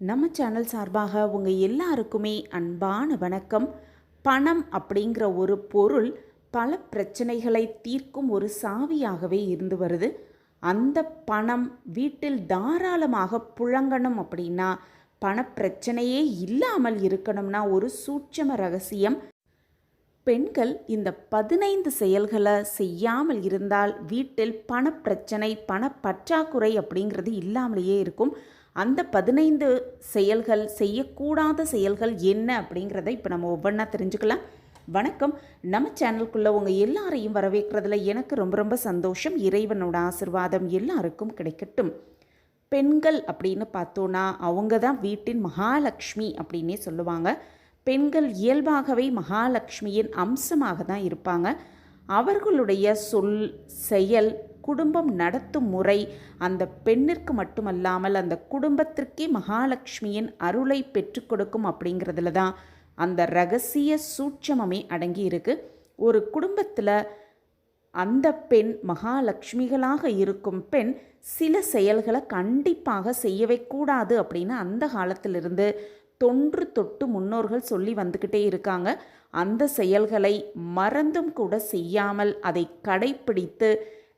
நம்ம சேனல் சார்பாக உங்கள் எல்லாருக்குமே அன்பான வணக்கம். பணம் அப்படிங்கிற ஒரு பொருள் பல பிரச்சனைகளை தீர்க்கும் ஒரு சாவியாகவே இருந்து வருது. அந்த பணம் வீட்டில் தாராளமாக புழங்கணும் அப்படின்னா பணப்பிரச்சனையே இல்லாமல் இருக்கணும்னா ஒரு சூட்சம ரகசியம். பெண்கள் இந்த பதினைந்து செயல்களை செய்யாமல் இருந்தால் வீட்டில் பணப்பிரச்சனை பணப்பற்றாக்குறை அப்படிங்கிறது இல்லாமலேயே இருக்கும். அந்த பதினைந்து செயல்கள் செய்யக்கூடாத செயல்கள் என்ன அப்படிங்கிறத இப்போ நம்ம ஒவ்வொன்றா தெரிஞ்சுக்கலாம். வணக்கம். நம்ம சேனலுக்குள்ளே உங்கள் எல்லாரையும் வரவேற்கிறதுல எனக்கு ரொம்ப ரொம்ப சந்தோஷம். இறைவனோட ஆசிர்வாதம் எல்லாருக்கும் கிடைக்கட்டும். பெண்கள் அப்படின்னு பார்த்தோன்னா அவங்க தான் வீட்டின் மகாலட்சுமி அப்படின்னே சொல்லுவாங்க. பெண்கள் இயல்பாகவே மகாலட்சுமியின் அம்சமாக தான் இருப்பாங்க. அவர்களுடைய சொல் செயல் குடும்பம் நடத்தும் முறை அந்த பெண்ணிற்கு மட்டுமல்லாமல் அந்த குடும்பத்திற்கே மகாலட்சுமியின் அருளை பெற்றுக் கொடுக்கும் அப்படிங்கிறதுல தான் அந்த ரகசிய சூட்சமமே அடங்கியிருக்கு. ஒரு குடும்பத்தில் அந்த பெண் மகாலட்சுமிகளாக இருக்கும் பெண் சில செயல்களை கண்டிப்பாக செய்யவே கூடாது அப்படின்னு அந்த காலத்திலிருந்து தொன்று தொட்டு முன்னோர்கள் சொல்லி வந்துக்கிட்டே இருக்காங்க. அந்த செயல்களை மறந்தும் கூட செய்யாமல் அதை கடைப்பிடித்து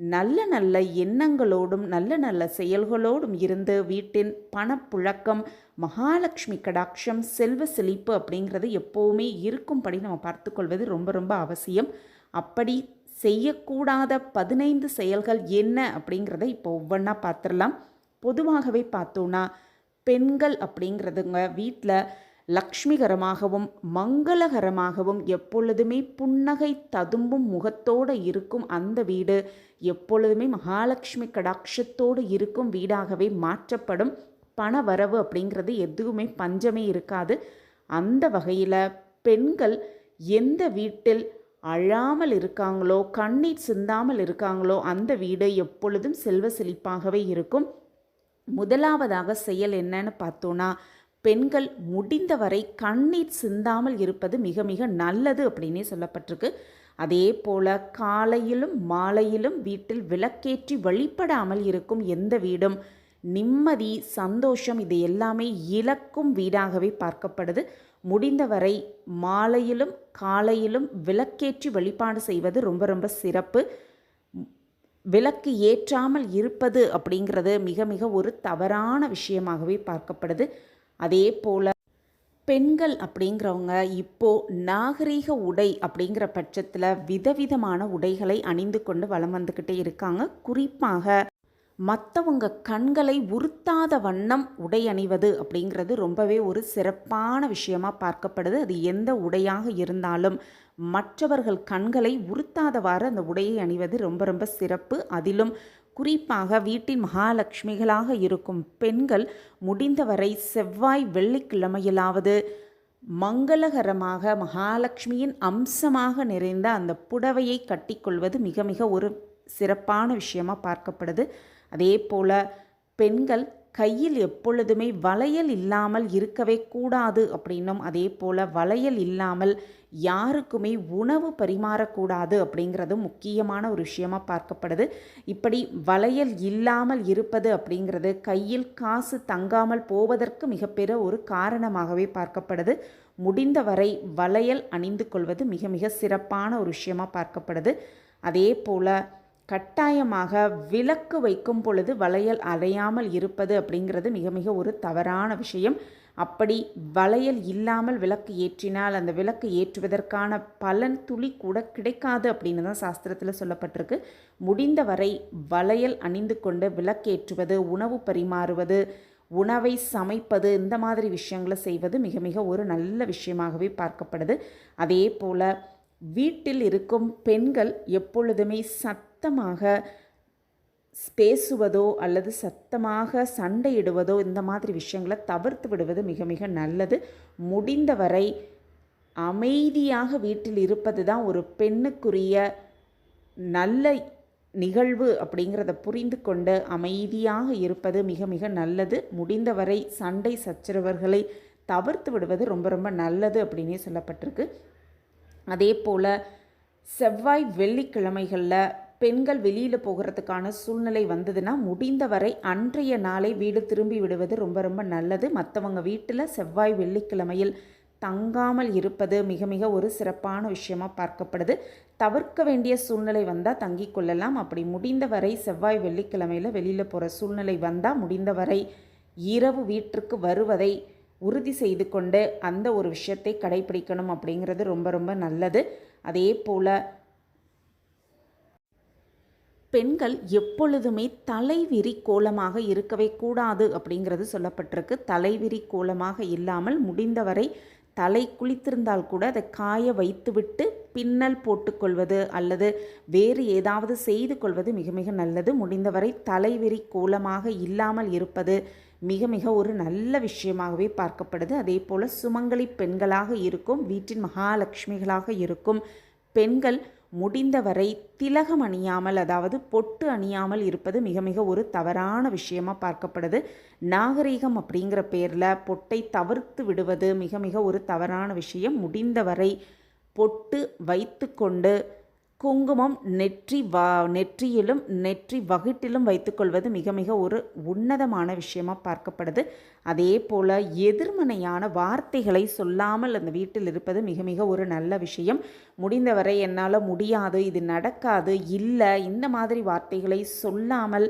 நல்ல நல்ல எண்ணங்களோடும் நல்ல நல்ல செயல்களோடும் இருந்து வீட்டின் பணப்புழக்கம் மகாலட்சுமி கடாட்சம் செல்வ செழிப்பு அப்படிங்கிறது எப்போவுமே இருக்கும்படி நம்ம பார்த்துக்கொள்வது ரொம்ப ரொம்ப அவசியம். அப்படி செய்யக்கூடாத பதினைந்து செயல்கள் என்ன அப்படிங்கிறத இப்போ ஒவ்வொன்றா பார்த்துடலாம். பொதுவாகவே பார்த்தோன்னா பெண்கள் அப்படிங்கிறதுங்க வீட்டில் லக்ஷ்மிகரமாகவும் மங்களகரமாகவும் எப்பொழுதுமே புன்னகை ததும்பும் முகத்தோடு இருக்கும் அந்த வீடு எப்பொழுதுமே மகாலட்சுமி கடாட்சத்தோடு இருக்கும் வீடாகவே மாற்றப்படும் பண வரவு அப்படிங்கிறது எதுவுமே பஞ்சமே இருக்காது. அந்த வகையில் பெண்கள் எந்த வீட்டில் அழாமல் இருக்காங்களோ கண்ணீர் சிந்தாமல் இருக்காங்களோ அந்த வீடு எப்பொழுதும் செல்வ செழிப்பாகவே இருக்கும். முதலாவதாக செயல் என்னன்னு பார்த்தோன்னா பெண்கள் முடிந்தவரை கண்ணீர் சிந்தாமல் இருப்பது மிக மிக நல்லது அப்படின்னே சொல்லப்பட்டிருக்கு. அதே போல காலையிலும் மாலையிலும் வீட்டில் விளக்கேற்றி வழிபடாமல் இருக்கும் எந்த வீடும் நிம்மதி சந்தோஷம் இது எல்லாமே இழக்கும் வீடாகவே பார்க்கப்படுது. முடிந்தவரை மாலையிலும் காலையிலும் விளக்கேற்றி வழிபாடு செய்வது ரொம்ப ரொம்ப சிறப்பு. விளக்கு ஏற்றாமல் இருப்பது அப்படிங்கிறது மிக மிக ஒரு தவறான விஷயமாகவே பார்க்கப்படுது. அதே போல் பெண்கள் அப்படிங்கிறவங்க இப்போ நாகரீக உடை அப்படிங்கிற பட்சத்தில் விதவிதமான உடைகளை அணிந்து கொண்டு வளம் வந்துக்கிட்டே இருக்காங்க. குறிப்பாக மற்றவங்க கண்களை உறுத்தாத வண்ணம் உடை அணிவது அப்படிங்கிறது ரொம்பவே ஒரு சிறப்பான விஷயமா பார்க்கப்படுது. அது எந்த உடையாக இருந்தாலும் மற்றவர்கள் கண்களை உறுத்தாதவாறு அந்த உடையை அணிவது ரொம்ப ரொம்ப சிறப்பு. அதிலும் குறிப்பாக வீட்டின் மகாலட்சுமிகளாக இருக்கும் பெண்கள் முடிந்தவரை செவ்வாய் வெள்ளிக்கிழமையிலாவது மங்களகரமாக மகாலட்சுமியின் அம்சமாக நிறைந்த அந்த புடவையை கட்டிக்கொள்வது மிக மிக ஒரு சிறப்பான விஷயமாக பார்க்கப்படுது. அதே போல் பெண்கள் கையில் எப்பொழுதுமே வளையல் இல்லாமல் இருக்கவே கூடாது அப்படின்னும் அதே போல் வளையல் இல்லாமல் யாருக்குமே உணவு பரிமாறக்கூடாது அப்படிங்கிறது முக்கியமான ஒரு விஷயமாக பார்க்கப்படுது. இப்படி வளையல் இல்லாமல் இருப்பது அப்படிங்கிறது கையில் காசு தங்காமல் போவதற்கு மிகப்பெரிய ஒரு காரணமாகவே பார்க்கப்படுது. முடிந்தவரை வளையல் அணிந்து கொள்வது மிக மிக சிறப்பான ஒரு விஷயமாக பார்க்கப்படுது. அதே போல் கட்டாயமாக விளக்கு வைக்கும் பொழுது வளையல் அலையாமல் இருப்பது அப்படிங்கிறது மிக மிக ஒரு தவறான விஷயம். அப்படி வளையல் இல்லாமல் விளக்கு ஏற்றினால் அந்த விளக்கு ஏற்றுவதற்கான பலன் துளி கூட கிடைக்காது அப்படின்னு தான் சாஸ்திரத்தில் சொல்லப்பட்டிருக்கு. முடிந்தவரை வளையல் அணிந்து கொண்டு விளக்கேற்றுவது உணவு பரிமாறுவது உணவை சமைப்பது இந்த மாதிரி விஷயங்களை செய்வது மிக மிக ஒரு நல்ல விஷயமாகவே பார்க்கப்படுது. அதே போல் வீட்டில் இருக்கும் பெண்கள் எப்பொழுதுமே சத் சத்தமாக பேசுவதோ அல்லது சத்தமாக சண்டையிடுவதோ இந்த மாதிரி விஷயங்களை தவிர்த்து விடுவது மிக மிக நல்லது. முடிந்தவரை அமைதியாக வீட்டில் இருப்பது தான் ஒரு பெண்ணுக்குரிய நல்ல நிகழ்வு அப்படிங்கிறத புரிந்து கொண்டு அமைதியாக இருப்பது மிக மிக நல்லது. முடிந்தவரை சண்டை சச்சரவர்களை தவிர்த்து விடுவது ரொம்ப ரொம்ப நல்லது அப்படின்னே சொல்லப்பட்டிருக்கு. அதே போல் செவ்வாய் வெள்ளிக்கிழமைகளில் பெண்கள் வெளியில் போகிறதுக்கான சூழ்நிலை வந்ததுன்னா முடிந்தவரை அன்றைய நாளை வீடு திரும்பி விடுவது ரொம்ப ரொம்ப நல்லது. மற்றவங்க வீட்டில் செவ்வாய் வெள்ளிக்கிழமையில் தங்காமல் இருப்பது மிக மிக ஒரு சிறப்பான விஷயமாக பார்க்கப்படுது. தவிர்க்க வேண்டிய சூழ்நிலை வந்தால் தங்கி கொள்ளலாம். அப்படி முடிந்தவரை செவ்வாய் வெள்ளிக்கிழமையில் வெளியில் போகிற சூழ்நிலை வந்தால் முடிந்தவரை இரவு வீட்டிற்கு வருவதை உறுதி செய்து கொண்டு அந்த ஒரு விஷயத்தை கடைபிடிக்கணும் அப்படிங்கிறது ரொம்ப ரொம்ப நல்லது. அதே போல் பெண்கள் எப்பொழுதுமே தலைவிரி கோலமாக இருக்கவே கூடாது அப்படிங்கிறது சொல்லப்பட்டிருக்கு. தலைவிரி கோலமாக இல்லாமல் முடிந்தவரை தலை குளித்திருந்தால் கூட அதை காய வைத்துவிட்டு பின்னல் போட்டுக்கொள்வது அல்லது வேறு ஏதாவது செய்து கொள்வது மிக மிக நல்லது. முடிந்தவரை தலைவிரி கோலமாக இல்லாமல் இருப்பது மிக மிக ஒரு நல்ல விஷயமாகவே பார்க்கப்படுது. அதே போல் சுமங்கலி பெண்களாக இருக்கும் வீட்டின் மகாலட்சுமிகளாக இருக்கும் பெண்கள் முடிந்தவரை திலகம் அணியாமல் அதாவது பொட்டு அணியாமல் இருப்பது மிக மிக ஒரு தவறான விஷயமாக பார்க்கப்படுது. நாகரீகம் அப்படிங்கிற பேரில் பொட்டை தவிர்த்து விடுவது மிக மிக ஒரு தவறான விஷயம். முடிந்தவரை பொட்டு வைத்து கொண்டு குங்குமம் நெற்றி வா நெற்றியிலும் நெற்றி வகிட்டிலும் வைத்துக்கொள்வது மிக மிக ஒரு உன்னதமான விஷயமாக பார்க்கப்படுது. அதே போல் எதிர்மனையான வார்த்தைகளை சொல்லாமல் அந்த வீட்டில் இருப்பது மிக மிக ஒரு நல்ல விஷயம். முடிந்தவரை என்னால் முடியாது இது நடக்காது இல்லை இந்த மாதிரி வார்த்தைகளை சொல்லாமல்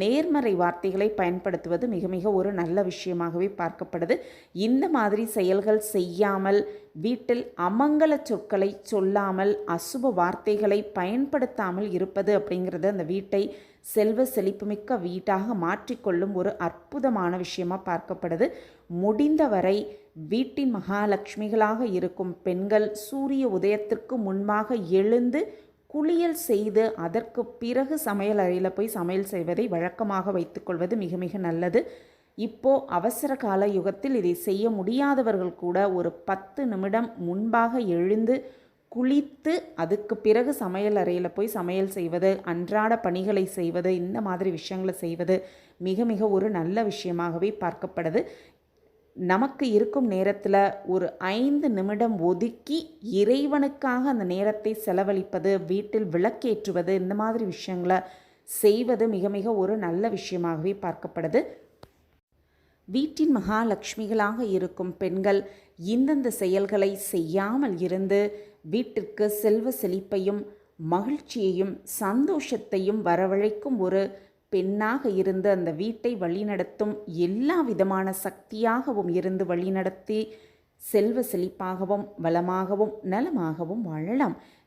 நேர்மறை வார்த்தைகளை பயன்படுத்துவது மிக மிக ஒரு நல்ல விஷயமாகவே பார்க்கப்படுது. இந்த மாதிரி செயல்கள் செய்யாமல் வீட்டில் அமங்கல சொற்களை சொல்லாமல் அசுப வார்த்தைகளை பயன்படுத்தாமல் இருப்பது அப்படிங்கிறது அந்த வீட்டை செல்வ செழிப்புமிக்க வீட்டாக மாற்றிக்கொள்ளும் ஒரு அற்புதமான விஷயமாக பார்க்கப்படுது. முடிந்தவரை வீட்டின் மகாலட்சுமிகளாக இருக்கும் பெண்கள் சூரிய உதயத்திற்கு முன்பாக எழுந்து குளியல் செய்து அதற்கு பிறகு சமையல் அறையில் போய் சமையல் செய்வதை வழக்கமாக வைத்துக்கொள்வது மிக மிக நல்லது. இப்போ அவசர கால யுகத்தில் இதை செய்ய முடியாதவர்கள் கூட ஒரு பத்து நிமிடம் முன்பாக எழுந்து குளித்து அதுக்கு பிறகு சமையல் அறையில் போய் சமையல் செய்வது அன்றாட பணிகளை செய்வது இந்த மாதிரி விஷயங்களை செய்வது மிக மிக ஒரு நல்ல விஷயமாகவே பார்க்கப்படுது நமக்கு இருக்கும் நேரத்தில் ஒரு ஐந்து நிமிடம் ஒதுக்கி இறைவனுக்காக அந்த நேரத்தை செலவழிப்பது வீட்டில் விளக்கேற்றுவது இந்த மாதிரி விஷயங்களை செய்வது மிக மிக ஒரு நல்ல விஷயமாகவே பார்க்கப்படுது வீட்டின் மகாலட்சுமிகளாக இருக்கும் பெண்கள் இந்தந்த செயல்களை செய்யாமல் இருந்து வீட்டிற்கு செல்வ செழிப்பையும் மகிழ்ச்சியையும் சந்தோஷத்தையும் வரவழைக்கும் ஒரு பெண்ணாக இருந்து அந்த வீட்டை வழிநடத்தும் எல்லா விதமான சக்தியாகவும் இருந்து வழிநடத்தி செல்வ செழிப்பாகவும் வளமாகவும் நலமாகவும் வாழலாம்.